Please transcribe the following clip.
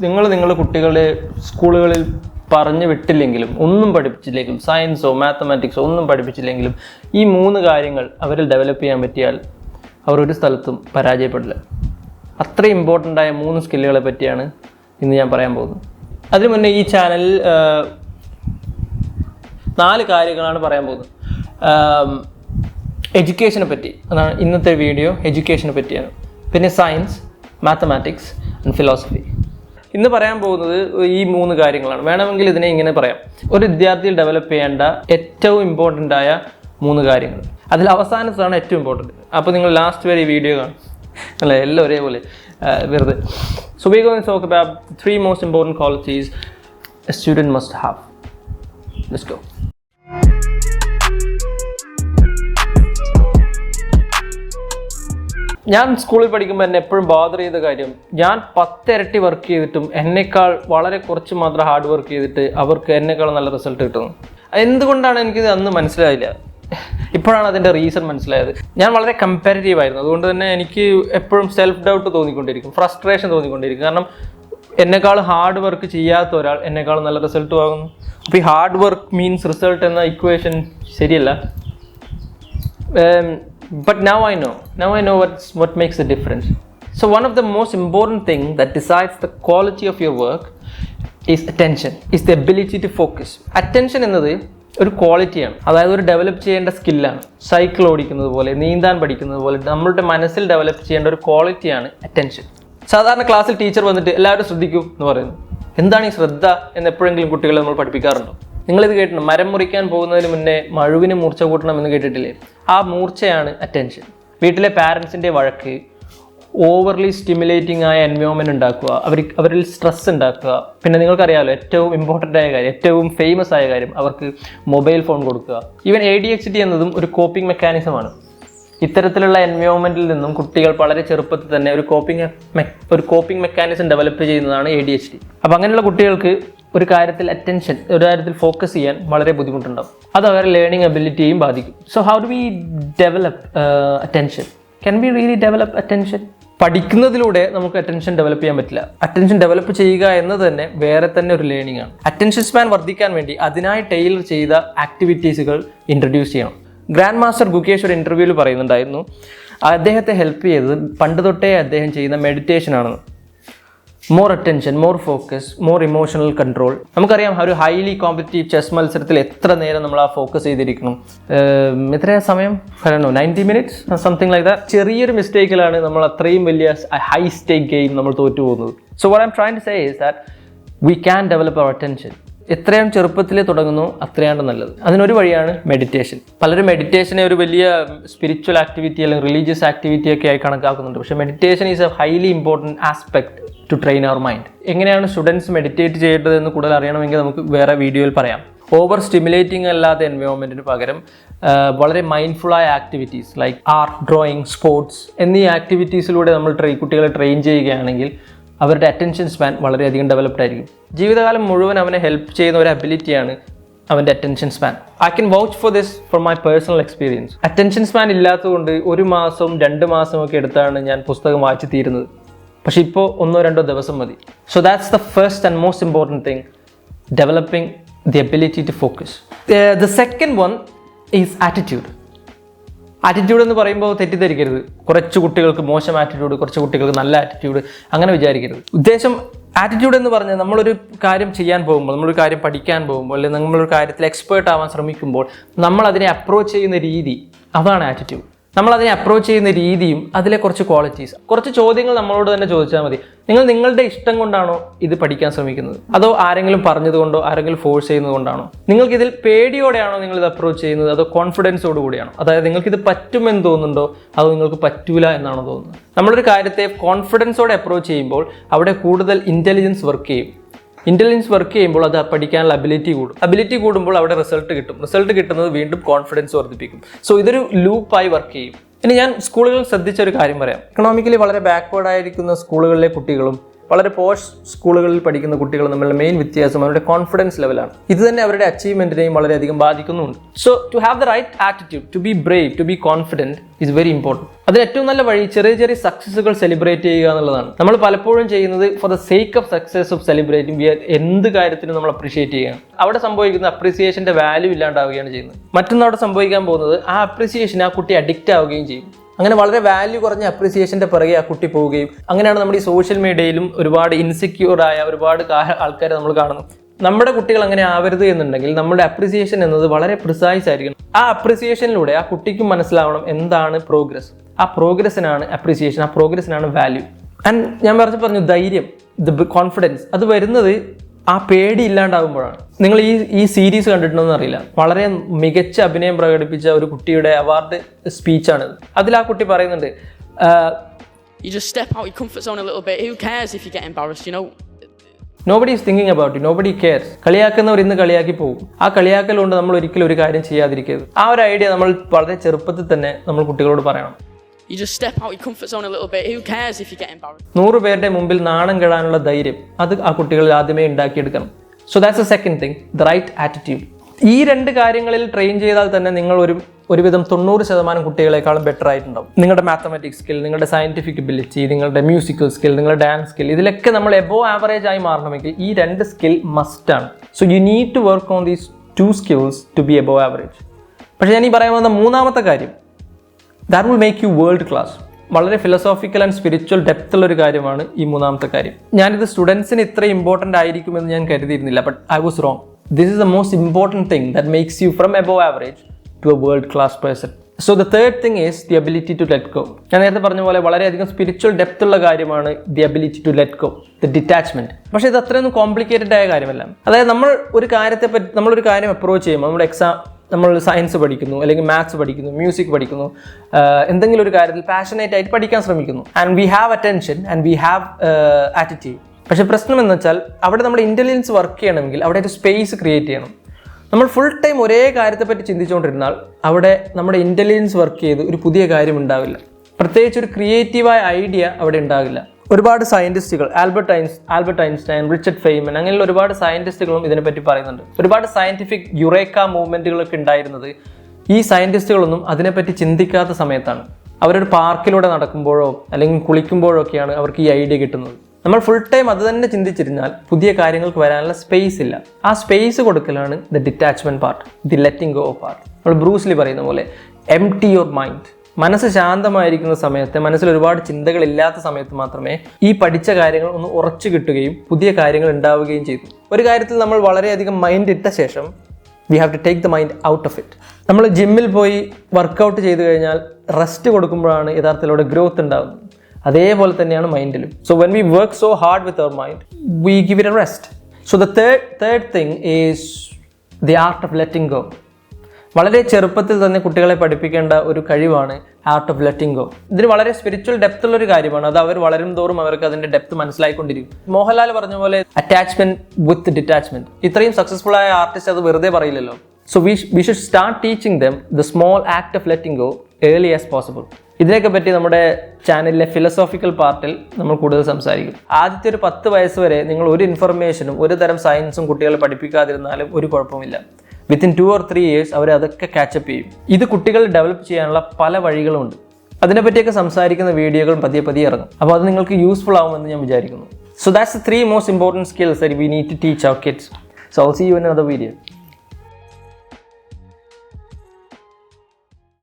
നിങ്ങൾ നിങ്ങളുടെ കുട്ടികളെ സ്കൂളുകളിൽ പറഞ്ഞു വിട്ടില്ലെങ്കിലും ഒന്നും പഠിപ്പിച്ചില്ലെങ്കിലും സയൻസോ മാത്തമാറ്റിക്സോ ഒന്നും പഠിപ്പിച്ചില്ലെങ്കിലും ഈ മൂന്ന് കാര്യങ്ങൾ അവരിൽ ഡെവലപ്പ് ചെയ്യാൻ പറ്റിയാൽ അവർ ഒരു സ്ഥലത്തും പരാജയപ്പെടില്ല. അത്രയും ഇമ്പോർട്ടന്റ് ആയ മൂന്ന് സ്കില്ലുകളെ പറ്റിയാണ് ഇന്ന് ഞാൻ പറയാൻ പോകുന്നത്. അതിനു മുന്നേ ഈ ചാനലിൽ നാല് കാര്യങ്ങളാണ് പറയാൻ പോകുന്നത്. എഡ്യൂക്കേഷനെ പറ്റി. അതാണ് ഇന്നത്തെ വീഡിയോ എഡ്യൂക്കേഷനെ പറ്റിയാണ്. പിന്നെ സയൻസ് മാത്തമാറ്റിക്സ് ആൻഡ് ഫിലോസഫി ഇന്ന് പറയാൻ പോകുന്നത് ഈ മൂന്ന് കാര്യങ്ങളാണ്. വേണമെങ്കിൽ ഇതിനെ ഇങ്ങനെ പറയാം. ഒരു വിദ്യാർത്ഥിയിൽ ഡെവലപ്പ് ചെയ്യേണ്ട ഏറ്റവും ഇമ്പോർട്ടന്റ് ആയ മൂന്ന് കാര്യങ്ങൾ. അതിൽ അവസാനത്താണ് ഏറ്റവും ഇമ്പോർട്ടന്റ് അപ്പോൾ നിങ്ങൾ ലാസ്റ്റ് വരെ ഈ വീഡിയോ കാണും. അല്ലേ? എല്ലാം ഒരേപോലെ. വെറുതെ. So we going talk about three most important qualities a student must have let's go ഞാൻ സ്കൂളിൽ പഠിക്കുമ്പോൾ എന്നെ എപ്പോഴും ബാധർ ചെയ്ത കാര്യം ഞാൻ പത്തിരട്ടി വർക്ക് ചെയ്തിട്ടും എന്നേക്കാൾ വളരെ കുറച്ച് മാത്രം ഹാർഡ് വർക്ക് ചെയ്തിട്ട് അവർക്ക് എന്നേക്കാൾ നല്ല റിസൾട്ട് കിട്ടുന്നു. എന്തുകൊണ്ടാണ് എനിക്കിത് അന്ന് മനസ്സിലായില്ല? ഇപ്പോഴാണ് അതിന്റെ റീസൺ മനസ്സിലായത്. ഞാൻ വളരെ കമ്പാരിറ്റീവ് ആയിരുന്നു. അതുകൊണ്ട് തന്നെ എനിക്ക് എപ്പോഴും സെൽഫ് ഡൗട്ട് തോന്നിക്കൊണ്ടിരിക്കും ഫ്രസ്ട്രേഷൻ തോന്നിക്കൊണ്ടിരിക്കും. കാരണം എന്നെക്കാൾ ഹാർഡ് വർക്ക് ചെയ്യാത്ത ഒരാൾ എന്നെക്കാൾ നല്ല റിസൾട്ട് വാങ്ങുന്നു. അപ്പോൾ ഈ ഹാർഡ് വർക്ക് മീൻസ് റിസൾട്ട് എന്ന ഇക്വേഷൻ ശരിയല്ല. But now I know. Now I know what's, what makes the difference. So one of the most important thing that decides the quality of your work is attention. Is the ability to focus. Attention എന്നത് ഒരു ക്വാളിറ്റിയാണ് അതായത് ഒരു develop ചെയ്യേണ്ട സ്കില്ലാണ് cycle ഓടിക്കുന്നത് പോലെ നീന്താൻ പഠിക്കുന്നത് പോലെ നമ്മളുടെ മനസ്സിൽ ഡെവലപ്പ് ചെയ്യേണ്ട ഒരു ക്വാളിറ്റിയാണ് അറ്റൻഷൻ സാധാരണ ക്ലാസ്സിൽ ടീച്ചർ വന്നിട്ട് എല്ലാവരും ശ്രദ്ധിക്കൂ എന്ന് പറയുന്നു എന്താണ് ഈ ശ്രദ്ധ എന്ന് എപ്പോഴെങ്കിലും കുട്ടികളെ നമ്മൾ പഠിപ്പിക്കാറുണ്ടോ നിങ്ങളിത് കേട്ടിട്ടുണ്ട്? മരം മുറിക്കാൻ പോകുന്നതിന് മുന്നേ മഴുവിന് മൂർച്ച കൂട്ടണം എന്ന് കേട്ടിട്ടില്ലേ? ആ മൂർച്ചയാണ് അറ്റൻഷൻ വീട്ടിലെ പാരൻസിന്റെ വഴക്ക് ഓവർലി സ്റ്റിമുലേറ്റിംഗ് ആയ എൻവയോൺമെന്റ് ഉണ്ടാക്കുക അവർ അവരിൽ സ്ട്രെസ് ഉണ്ടാക്കുക. പിന്നെ നിങ്ങൾക്കറിയാമല്ലോ ഏറ്റവും ഇമ്പോർട്ടന്റ് ആയ കാര്യം ഏറ്റവും ഫേമസ് ആയ കാര്യം അവർക്ക് മൊബൈൽ ഫോൺ കൊടുക്കുക. Even A D X D എന്നതും ഒരു കോപ്പിംഗ് മെക്കാനിസമാണ് ഇത്തരത്തിലുള്ള എൻവയോൺമെന്റിൽ നിന്നും കുട്ടികൾ വളരെ ചെറുപ്പത്തിൽ തന്നെ ഒരു കോപ്പിംഗ് ഒരു കോപ്പിംഗ് മെക്കാനിസം ഡെവലപ്പ് ചെയ്യുന്നതാണ് എ ഡി എച്ച് ഡി അപ്പോൾ അങ്ങനെയുള്ള കുട്ടികൾക്ക് ഒരു കാര്യത്തിൽ അറ്റൻഷൻ ഒരു കാര്യത്തിൽ ഫോക്കസ് ചെയ്യാൻ വളരെ ബുദ്ധിമുട്ടുണ്ടാവും. അത് അവരുടെ ലേണിംഗ് എബിലിറ്റിയെയും ബാധിക്കും. So how do we develop attention can be really develop attention പഠിക്കുന്നതിലൂടെ നമുക്ക് അറ്റൻഷൻ ഡെവലപ്പ് ചെയ്യാൻ പറ്റില്ല. അറ്റൻഷൻ ഡെവലപ്പ് ചെയ്യുക എന്നത് തന്നെ വേറെ തന്നെ ഒരു ലേണിംഗ് ആണ്. അറ്റൻഷൻ സ്പാൻ വർദ്ധിക്കാൻ വേണ്ടി അതിനായി ടൈലർ ചെയ്ത ആക്ടിവിറ്റീസുകൾ ഇൻട്രൊഡ്യൂസ് ചെയ്യണം. ഗ്രാൻഡ് മാസ്റ്റർ ഗുകേഷ് ഒരു ഇന്റർവ്യൂവിൽ പറയുന്നുണ്ടായിരുന്നു അദ്ദേഹത്തെ ഹെൽപ്പ് ചെയ്തത് പണ്ട് തൊട്ടേ അദ്ദേഹം ചെയ്യുന്ന മെഡിറ്റേഷൻ ആണെന്ന്. More attention more focus more emotional control നമുക്കറിയാം ഒരു ഹൈലി കോമ്പറ്റീവ് ചെസ് മത്സരത്തിൽ എത്ര നേരം നമ്മൾ ആ ഫോക്കസ് ചെയ്തിരിക്കണം എത്ര സമയം? ഫലനോ ninety minutes something like that ചെറിയൊരു മിസ്റ്റേക്കിലാണ് നമ്മൾ അത്രയും വലിയ ഹൈ സ്റ്റേക്ക് ഗെയിം നമ്മൾ തോറ്റു പോകുന്നത് so what I'm trying to say is that we can develop our attention എത്രയും ചെറുപ്പത്തിൽ തുടങ്ങുന്നു അത്രയാണ് നല്ലത്. അതിനൊരു വഴിയാണ് മെഡിറ്റേഷൻ പലരും മെഡിറ്റേഷനെ ഒരു വലിയ സ്പിരിച്വൽ ആക്ടിവിറ്റി അല്ലെങ്കിൽ റിലീജിയസ് ആക്ടിവിറ്റി ഒക്കെ ആയി കണക്കാക്കുന്നുണ്ട്. പക്ഷേ meditation is a highly important aspect to train our mind എങ്ങനെയാണ് സ്റ്റുഡൻസ് മെഡിറ്റേറ്റ് ചെയ്യേണ്ടതെന്ന് കൂടുതൽ അറിയണമെങ്കിൽ നമുക്ക് വേറെ വീഡിയോയിൽ പറയാം. ഓവർ സ്റ്റിമുലേറ്റിംഗ് അല്ലാത്ത എൻവയോൺമെന്റിന് പകരം വളരെ മൈൻഡ്ഫുള്ളായ activities like art drawing sports എന്നീ ആക്ടിവിറ്റീസിലൂടെ നമ്മൾ ട്രെയിൻ കുട്ടികളെ ട്രെയിൻ ചെയ്യുകയാണെങ്കിൽ അവരുടെ അറ്റൻഷൻ സ്പാൻ വളരെയധികം ഡെവലപ്ഡ് ആയിരിക്കും. ജീവിതകാലം മുഴുവൻ അവനെ ഹെൽപ്പ് ചെയ്യുന്ന ഒരു അബിലിറ്റിയാണ് അവന്റെ attention span I can vouch for this for my personal experience attention span ഇല്ലാത്തതുകൊണ്ട് ഒരു മാസവും രണ്ട് മാസമൊക്കെ എടുത്താണ് ഞാൻ പുസ്തകം വായിച്ചു തീരുന്നത്. പക്ഷെ ഇപ്പോൾ ഒന്നോ രണ്ടോ ദിവസം മതി. So that's the first and most important thing developing the ability to focus the second one is attitude attitude എന്ന് പറയുമ്പോൾ തെറ്റിദ്ധരിക്കരുത്. കുറച്ച് കുട്ടികൾക്ക് മോശം ആറ്റിറ്റ്യൂഡ് കുറച്ച് കുട്ടികൾക്ക് നല്ല ആറ്റിറ്റ്യൂഡ് അങ്ങനെ വിചാരിക്കരുത്. ഉദ്ദേശം ആറ്റിറ്റ്യൂഡ് എന്ന് പറഞ്ഞാൽ നമ്മളൊരു കാര്യം ചെയ്യാൻ പോകുമ്പോൾ നമ്മളൊരു കാര്യം പഠിക്കാൻ പോകുമ്പോൾ അല്ലെങ്കിൽ നമ്മളൊരു കാര്യത്തിൽ എക്സ്പേർട്ട് ആവാൻ ശ്രമിക്കുമ്പോൾ നമ്മൾ അതിനെ അപ്രോച്ച് ചെയ്യുന്ന രീതി അതാണ് ആറ്റിറ്റ്യൂഡ് നമ്മൾ അതിനെ അപ്രോച്ച് ചെയ്യുന്ന രീതിയും അതിലെ കുറച്ച് ക്വാളിറ്റീസ് കുറച്ച് ചോദ്യങ്ങൾ നമ്മളോട് തന്നെ ചോദിച്ചാൽ മതി. നിങ്ങൾ നിങ്ങളുടെ ഇഷ്ടം കൊണ്ടാണോ ഇത് പഠിക്കാൻ ശ്രമിക്കുന്നത്? അതോ ആരെങ്കിലും പറഞ്ഞതുകൊണ്ടോ ആരെങ്കിലും ഫോഴ്സ് ചെയ്യുന്നത് കൊണ്ടാണോ? നിങ്ങൾക്ക് ഇതിൽ പേടിയോടെയാണോ നിങ്ങൾ ഇത് അപ്രോച്ച് ചെയ്യുന്നത്? അതോ കോൺഫിഡൻസോട് കൂടിയാണോ? അതായത് നിങ്ങൾക്ക് ഇത് പറ്റുമെന്ന് തോന്നുന്നുണ്ടോ? അതോ നിങ്ങൾക്ക് പറ്റൂല എന്നാണോ തോന്നുന്നത്? നമ്മളൊരു കാര്യത്തെ കോൺഫിഡൻസോടെ അപ്രോച്ച് ചെയ്യുമ്പോൾ അവിടെ കൂടുതൽ ഇന്റലിജൻസ് വർക്ക് ചെയ്യും. ഇന്റലിജൻസ് വർക്ക് ചെയ്യുമ്പോൾ അത് പഠിക്കാനുള്ള അബിലിറ്റി കൂടും. അബിലിറ്റി കൂടുമ്പോൾ അവിടെ റിസൾട്ട് കിട്ടും. റിസൾട്ട് കിട്ടുന്നത് വീണ്ടും കോൺഫിഡൻസ് വർദ്ധിപ്പിക്കും. സോ ഇതൊരു ലൂപ്പായി വർക്ക് ചെയ്യും. ഇനി ഞാൻ സ്കൂളുകളിൽ ശ്രദ്ധിച്ച ഒരു കാര്യം പറയാം. എക്കണോമിക്കലി വളരെ ബാക്ക്വേർഡ് ആയിരിക്കുന്ന സ്കൂളുകളിലെ കുട്ടികളും വളരെ പോഷ് സ്കൂളുകളിൽ പഠിക്കുന്ന കുട്ടികൾ തമ്മിലുള്ള മെയിൻ വ്യത്യാസം അവരുടെ കോൺഫിഡൻസ് ലെവലാണ് ഇത് തന്നെ അവരുടെ അച്ചീവ്മെന്റിനെയും വളരെയധികം ബാധിക്കുന്നുണ്ട്. So to have the right attitude to be brave to be confident is very important അതിന് ഏറ്റവും നല്ല വഴി ചെറിയ ചെറിയ സക്സസ്സുകൾ സെലിബ്രേറ്റ് ചെയ്യുക എന്നുള്ളതാണ്. നമ്മൾ പലപ്പോഴും ചെയ്യുന്നത് for the sake of success of celebrating we എന്ത് കാര്യത്തിനും നമ്മൾ അപ്രീഷിയേറ്റ് ചെയ്യുക അവിടെ സംഭവിക്കുന്ന അപ്രീസിയേഷന്റെ വാല്യൂ ഇല്ലാണ്ടാവുകയാണ് ചെയ്യുന്നത്. മറ്റൊന്ന് അവിടെ സംഭവിക്കാൻ പോകുന്നത് ആ അപ്രീസിയേഷൻ ആ കുട്ടി അഡിക്റ്റ് ആവുകയും ചെയ്യും. അങ്ങനെ വളരെ വാല്യൂ കുറഞ്ഞ അപ്രീസിയേഷന്റെ പിറകെ ആ കുട്ടി പോവുകയും അങ്ങനെയാണ് നമ്മുടെ ഈ സോഷ്യൽ മീഡിയയിലും ഒരുപാട് ഇൻസെക്യൂർ ആയ ഒരുപാട് ആൾക്കാരെ നമ്മൾ കാണുന്നു നമ്മുടെ കുട്ടികൾ അങ്ങനെ ആവരുത് എന്നുണ്ടെങ്കിൽ നമ്മുടെ അപ്രീസിയേഷൻ എന്നത് വളരെ പ്രിസൈസ് ആയിരിക്കണം. ആ അപ്രീസിയേഷനിലൂടെ ആ കുട്ടിക്കും മനസ്സിലാവണം എന്താണ് പ്രോഗ്രസ് ആ പ്രോഗ്രസ്സിനാണ് അപ്രീസിയേഷൻ ആ പ്രോഗ്രസ്സിനാണ് വാല്യൂ ആൻഡ് ഞാൻ പറഞ്ഞു പറഞ്ഞു ധൈര്യം കോൺഫിഡൻസ് അത് വരുന്നത് ആ പേടി ഇല്ലാണ്ടാകുമ്പോഴാണ്. നിങ്ങൾ ഈ ഈ സീരീസ് കണ്ടിട്ടുണ്ടോന്ന് അറിയില്ല. വളരെ മികച്ച അഭിനയം പ്രകടിപ്പിച്ച ഒരു കുട്ടിയുടെ അവാർഡ് സ്പീച്ചാണ് അതിൽ ആ കുട്ടി പറയുന്നുണ്ട് You just step out your comfort zone a little bit. Who cares if you get embarrassed, you know? Nobody is thinking about it nobody cares കളിയാക്കുന്നവർ ഇന്ന് കളിയാക്കി പോകും. ആ കളിയാക്കൽ കൊണ്ട് നമ്മൾ ഒരിക്കലും ഒരു കാര്യം ചെയ്യാതിരിക്കരുത്. ആ ഒരു ഐഡിയ നമ്മൾ വളരെ ചെറുപ്പത്തിൽ തന്നെ നമ്മൾ കുട്ടികളോട് പറയണം. You just step out your comfort zone a little bit. Who cares if you get embarrassed? നൂറ് പേരുടെ മുമ്പിൽ നാണം കെടാനുള്ള ധൈര്യം അത് ആ കുട്ടികളിൽ ആദ്യമേ ഉണ്ടാക്കിയെടുക്കണം. So that's a second thing the right attitude ഈ രണ്ട് കാര്യങ്ങളിൽ ട്രെയിൻ ചെയ്താൽ തന്നെ നിങ്ങൾ ഒരു ഒരുവിധം തൊണ്ണൂറ് ശതമാനം കുട്ടികളെക്കാളും ബെറ്റർ ആയിട്ടുണ്ടാവും. നിങ്ങളുടെ മാത്തമാറ്റിക്സ് സ്കിൽ നിങ്ങളുടെ സയന്റിഫിക് എബിലിറ്റി നിങ്ങളുടെ മ്യൂസിക്കൽ സ്കിൽ നിങ്ങളുടെ ഡാൻസ് സ്കിൽ ഇതിലൊക്കെ നമ്മൾ എബോ ആവറേജ് ആയി മാറണമെങ്കിൽ ഈ രണ്ട് സ്കിൽ മസ്റ്റ് ആണ്. So you need to work on these two skills to be above average പക്ഷേ ഞാൻ ഈ പറയാൻ വന്ന മൂന്നാമത്തെ കാര്യം that will make you world class വളരെ ഫിലോസോഫിക്കൽ ആൻഡ് സ്പിരിച്വൽ ഡെപ്ത് ഉള്ള ഒരു കാര്യമാണ് ഈ മൂന്നാമത്തെ കാര്യം. ഞാനിത് സ്റ്റുഡൻസിന് ഇത്ര ഇമ്പോർട്ടന്റ് ആയിരിക്കുമെന്ന് ഞാൻ കരുതിയിരുന്നില്ല but I was wrong this is the most important thing that makes you from above average to a world class person so the third thing is the ability to let go ഞാൻ നേരത്തെ പറഞ്ഞ പോലെ വളരെയധികം spiritual depth ഉള്ള കാര്യമാണ് the ability to let go the detachment പക്ഷേ ഇത് അത്രയൊന്നും കോംപ്ലിക്കേറ്റഡ് ആയ കാര്യമല്ല. അതായത് നമ്മൾ ഒരു കാര്യത്തെ പറ്റി നമ്മളൊരു കാര്യം അപ്രോച്ച് ചെയ്യുമ്പോൾ നമ്മുടെ എക്സാം നമ്മൾ സയൻസ് പഠിക്കുന്നു അല്ലെങ്കിൽ മാത്സ് പഠിക്കുന്നു മ്യൂസിക് പഠിക്കുന്നു എന്തെങ്കിലും ഒരു കാര്യത്തിൽ പാഷനേറ്റ് ആയിട്ട് പഠിക്കാൻ ശ്രമിക്കുന്നു. And we have attention and we have attitude പക്ഷേ പ്രശ്നം എന്ന് വെച്ചാൽ അവിടെ നമ്മുടെ ഇന്റലിജൻസ് വർക്ക് ചെയ്യണമെങ്കിൽ അവിടെ ഒരു സ്പേസ് ക്രിയേറ്റ് ചെയ്യണം. നമ്മൾ ഫുൾ ടൈം ഒരേ കാര്യത്തെപ്പറ്റി ചിന്തിച്ചുകൊണ്ടിരുന്നാൽ അവിടെ നമ്മുടെ ഇന്റലിജൻസ് വർക്ക് ചെയ്ത് ഒരു പുതിയ കാര്യം ഉണ്ടാവില്ല. പ്രത്യേകിച്ച് ഒരു ക്രിയേറ്റീവായ ഐഡിയ അവിടെ ഉണ്ടാകില്ല ഒരുപാട് സയന്റിസ്റ്റുകൾ ആൽബർട്ട് ഐൻസ് ആൽബർട്ട് ഐൻസ്റ്റൈൻ റിച്ചർഡ് ഫെയ്മൻ അങ്ങനെയുള്ള ഒരുപാട് സയന്റിസ്റ്റുകളും ഇതിനെപ്പറ്റി പറയുന്നുണ്ട്. ഒരുപാട് സയന്റിഫിക് യുറേക്ക മൂവ്മെന്റുകളൊക്കെ ഉണ്ടായിരുന്നത് ഈ സയന്റിസ്റ്റുകളൊന്നും അതിനെപ്പറ്റി ചിന്തിക്കാത്ത സമയത്താണ്. അവരൊരു പാർക്കിലൂടെ നടക്കുമ്പോഴോ അല്ലെങ്കിൽ കുളിക്കുമ്പോഴോ ഒക്കെയാണ് അവർക്ക് ഈ ഐഡിയ കിട്ടുന്നത്. നമ്മൾ ഫുൾ ടൈം അത് തന്നെ ചിന്തിച്ചിരുന്നാൽ പുതിയ കാര്യങ്ങൾക്ക് വരാനുള്ള സ്പേസ് ഇല്ല. ആ സ്പേസ് കൊടുക്കലാണ് the detachment part the letting go part നമ്മൾ ബ്രൂസ്ലി പറയുന്ന പോലെ എം ടി യുവർ മൈൻഡ് മനസ്സ് ശാന്തമായിരിക്കുന്ന സമയത്ത് മനസ്സിൽ ഒരുപാട് ചിന്തകളില്ലാത്ത സമയത്ത് മാത്രമേ ഈ പഠിച്ച കാര്യങ്ങൾ ഒന്ന് ഉറച്ചു കിട്ടുകയും പുതിയ കാര്യങ്ങൾ ഉണ്ടാവുകയും ചെയ്തു. ഒരു കാര്യത്തിൽ നമ്മൾ വളരെയധികം മൈൻഡ് ഇട്ട ശേഷം we have to take the mind out of it നമ്മൾ ജിമ്മിൽ പോയി വർക്കൗട്ട് ചെയ്തു കഴിഞ്ഞാൽ റെസ്റ്റ് കൊടുക്കുമ്പോഴാണ് യഥാർത്ഥത്തിലൂടെ ഗ്രോത്ത് ഉണ്ടാകുന്നത് അതേപോലെ തന്നെയാണ് മൈൻഡിലും so when we work so hard with our mind we give it a rest so the third third thing is the art of letting go വളരെ ചെറുപ്പത്തിൽ തന്നെ കുട്ടികളെ പഠിപ്പിക്കേണ്ട ഒരു കഴിവാണ് ആർട്ട് ഓഫ് ലെറ്റിംഗ് ഗോ ഇതിന് വളരെ സ്പിരിച്വൽ ഡെപ്ത് ഉള്ള ഒരു കാര്യമാണ്. അത് അവർ വളരും തോറും അവർക്ക് അതിന്റെ ഡെപ്ത് മനസ്സിലായിക്കൊണ്ടിരിക്കും. മോഹൻലാൽ പറഞ്ഞ പോലെ അറ്റാച്ച്മെന്റ് വിത്ത് ഡിറ്റാച്ച്മെന്റ് ഇത്രയും സക്സസ്ഫുൾ ആയ ആർട്ടിസ്റ്റ് അത് വെറുതെ പറയില്ലല്ലോ. So we we should start teaching them the small act of letting go early as possible ഇതിനെയൊക്കെ പറ്റി നമ്മുടെ ചാനലിലെ ഫിലോസോഫിക്കൽ പാർട്ടിൽ നമ്മൾ കൂടുതൽ സംസാരിക്കും. ആദ്യത്തെ ഒരു പത്ത് വയസ്സ് വരെ നിങ്ങൾ ഒരു ഇൻഫർമേഷനും ഒരു തരം സയൻസും കുട്ടികളെ പഠിപ്പിക്കാതിരുന്നാലും ഒരു കുഴപ്പമില്ല. Within two or three years അവർ അതൊക്കെ കാച്ചപ്പ് ചെയ്യും. ഇത് കുട്ടികൾ ഡെവലപ്പ് ചെയ്യാനുള്ള പല വഴികളുമുണ്ട്. അതിനെപ്പറ്റിയൊക്കെ സംസാരിക്കുന്ന വീഡിയോകൾ പതിയെ പതിയെ ഇറങ്ങും. അപ്പോൾ അത് നിങ്ങൾക്ക് യൂസ്ഫുൾ ആവുമെന്ന് ഞാൻ വിചാരിക്കുന്നു. So that's three most important skills we need to teach our kids so all see you in other video